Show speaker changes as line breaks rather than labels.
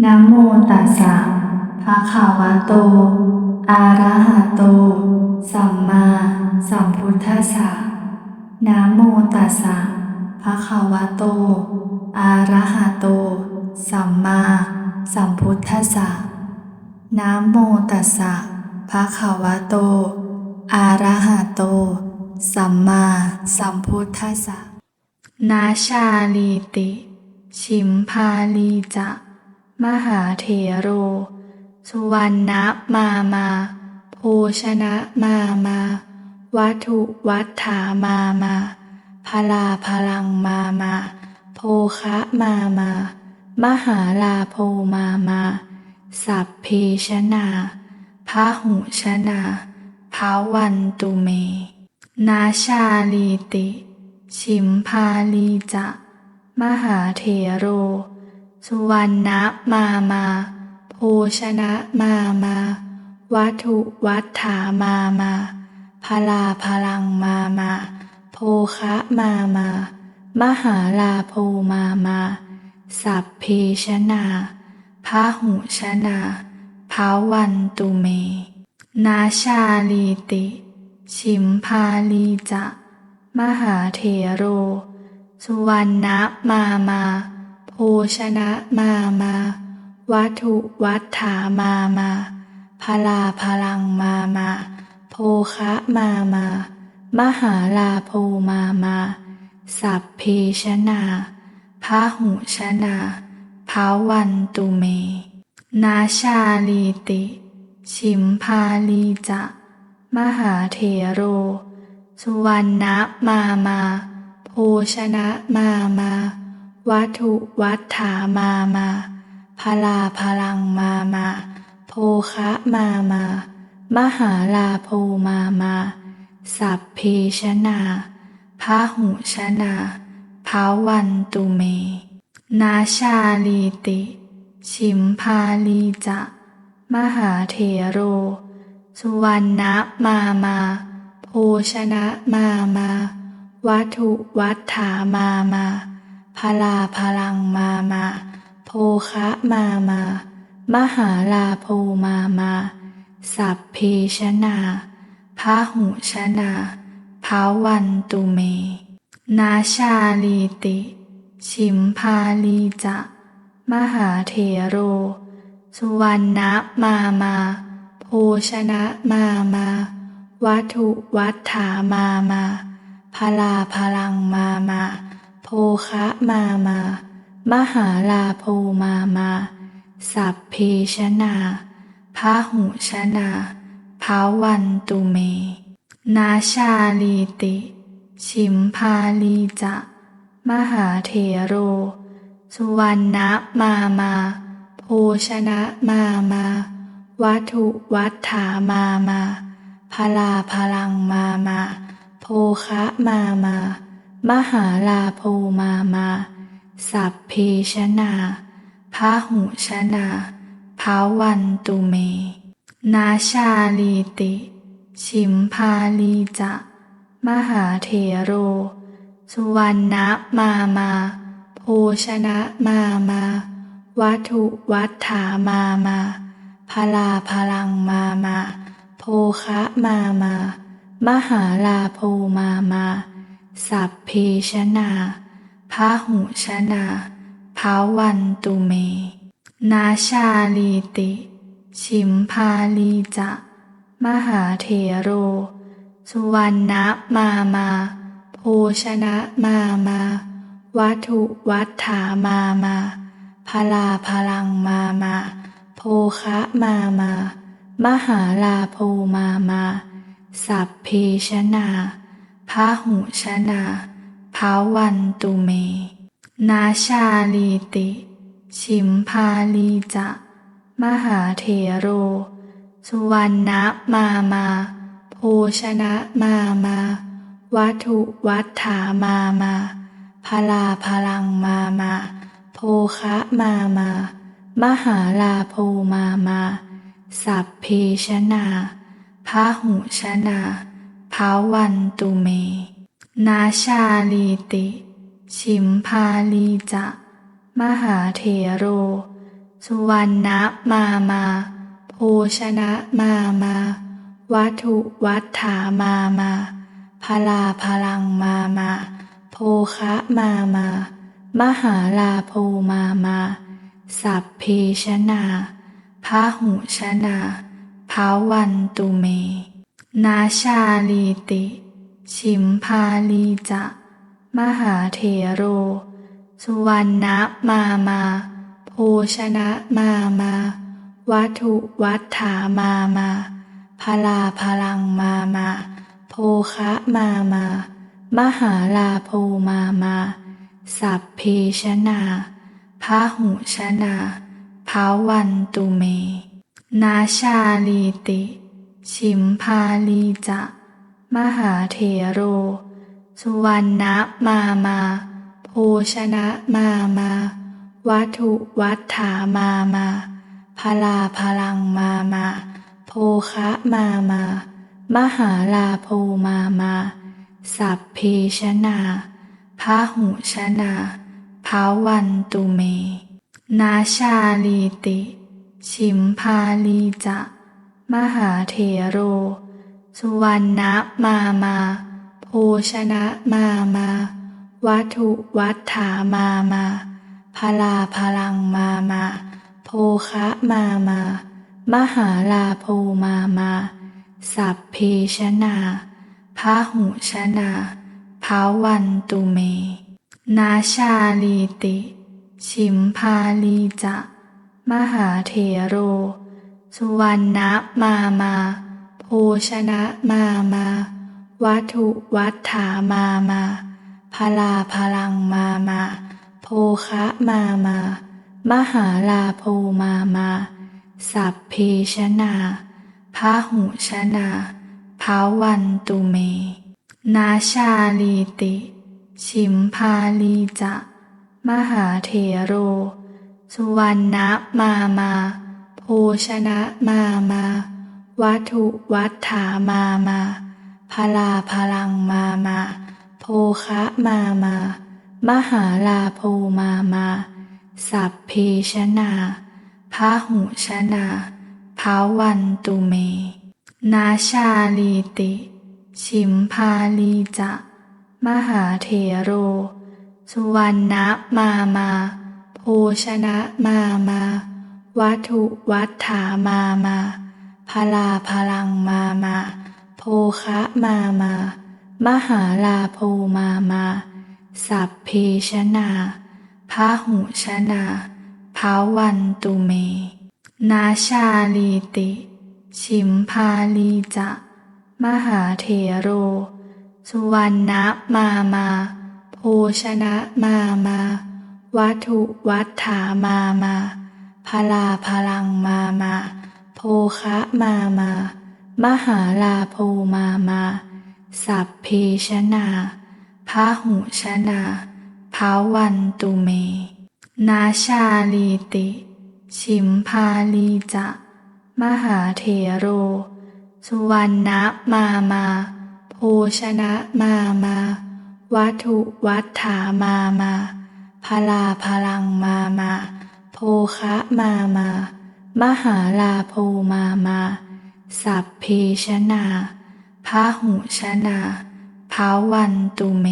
นะโมตัสสะภะคะวะโต อะระหะโต สัมมาสัมพุทธัสสะนะโมตัสสะภะคะวะโต อะระหะโต สัมมาสัมพุทธัสสะนะโมตัสสะภะคะวะโต อะระหะโต สัมมาสัมพุทธัสสะนาชาลีติ ชิมพาลีจะ มหาเถโร สุวรรณมามา โภชนะมามา วัตถุวัฏฐามามาพลาพลังมามา โภคะมามา มหาลาโพมามา สัพเพชนาพาหุชนาภาวันตุเม นาชาลีติ ชิมพาลีจะ มหาเถโร สุวรรณมามา โภชนะมามา วัตถุวัฏฐามามาพลาพลังมามา โภคะมามา มหาลาโพมามา สัพเพชนาพาหุชนาภาวันตุเม นาชาลีติ ชิมพาลีจะ มหาเถโร สุวรรณมามา โภชนะมามา วัตถุวัฏฐามามาพลาพลังมามา โภคะมามา มหาลาโพมามา สัพเพชนาพาหุชนาภาวันตุเม นาชาลีติ ชิมพาลีจะ มหาเถโร สุวรรณมามา โภชนะมามา วัตุวัฏฐามามาพลาพลังมามาโภคะมามา มหาลาโพมามา สัพเพชนาพาหุชนาภาวันตุเม นาชาลีติ ชิมพาลีจะ มหาเถโร สุวรรณมามา โภชนะมามา วัตุวัฏฐามามา พลาพลังมามา โภคะมามา มหาลาโพมามา สัพเพชนาพาหุชนาภาวันตุเม นาชาลีติ ชิมพาลีจะ มหาเถโร สุวรรณมามา โภชนะมามา วัตถุวัฏฐามามาพลาพลังมามา คะมา มา มหาลาโพมา มา สัพเพชนาพาหุชนาภาวันตุเม นาชาลีติ ชิมพาลีจะ มหาเถโร สุวรรณมามา โภชนะมามา วัตถุวัฏฐามามาพลาพลังมามาโภคะมามาม มหาลาโพมามา สัพเพชนาพาหุชนาภาวันตุเม นาชาลีติ ชิมพาลีจะ มหาเถโร สุวรรณมามา โภชนะมามา วัตุวัฏฐามามาพลาพลังมามา โภคะมามา มหาลาโพมามา สัพเพชนาพาหุชนาภาวันตุเม นาชาลีติ ชิมพาลีจะ มหาเถโร สุวรรณมามา โภชนะมามา วัตถุวัฏฐามามาพลาพลังมามา โภคะมามา มหาลาโพมามา สัพเพชนา พาหุชนาภาวันตุเม นาชาลีติ ชิมพาลีจะ มหาเถโร สุวรรณมามา โภชนะมามา วัตถุวัฏฐามามาพลาพลังมามา โภคะมามา มหาลาโพมามา สัพเพชนาพาหุชนา ภาวันตุเม นาชาลีติ ชิมพาลีจะ มหาเถโร สุวรรณมามา โภชนะมามา วัตถุวัฏฐามามาพลาพลังมามา โภคะมามา มหาลาโภมามา สัพเพชนาพาหุชนาภาวันตุเม นาชาลีติ ชิมพาลีจะ มหาเทโร สุวรรณมามา โภชนะมามา วัตถุวัฏฐามามาพลาพลังมามา โภคะมามา มหาลาโภมามา สัพเพชนาพาหุชนาภาวันตุเม นาชาลีติ ชิมพาลีจะ มหาเทโร สุวรรณมามา โภชนะมามา วัตถุวัฏฐามามาพลาพลังมามา โภคะมามา มหาลาโภมามา สัพเพชนาพาหุชนาภาวันตุเม นาชาลีติ ชิมพาลีจะ มหาเทโร สุวรรณมามา โภชนะมามา วัตถุวัฏฐามามาพลาพลังมามา โภคะมามา มหาลาโภมามา สัพเพชนาพาหุชนาภาวันตุเม นาชาลีติ ชิมพาลีจะ มหาเทโร สุวรรณมามา โภชนะมามา วัตถุวัฏฐามามาพลาพลังมามา โภคะมามา มหาลาโภมามา สัพเพชนาพาหุชนาภาวันตุเม นาชาลีติ ชิมพาลีจะ มหาเทโร สุวรรณมามา โภชนะมามา วัตถุวัฏฐามามาพลาพลังมามา โภคะมามา มหาลาโภมามา สัพเพชนาพาหุชนาภาวันตุเม นาชาลีติ ชิมพาลีจะ มหาเทโร สุวรรณมามา โภชนะมามา วัตถุวัฏฐามามาพลาพลังมามาโภคะมามา มหาลาโภมามา สัพเพชนาพาหุชนาภาวันตุเม นาชาลีติ ชิมพาลีจะ มหาเทโร สุวรรณมามา โภชนะมามา วัตถุวัฏฐามามา พลาพลังมามา โภคะมามา มหาลาโภมามา สัพเพชนาพาหุชนาภาวันตุเม นาชาลีติ ชิมพาลีจะ มหาเทโร สุวรรณมามา โภชนะมามา วัตถุวัฏฐามามาพลาพลังมามา คะมามา มหาลาโภมามา สัพเพชนาพาหุชนาภาวันตุเม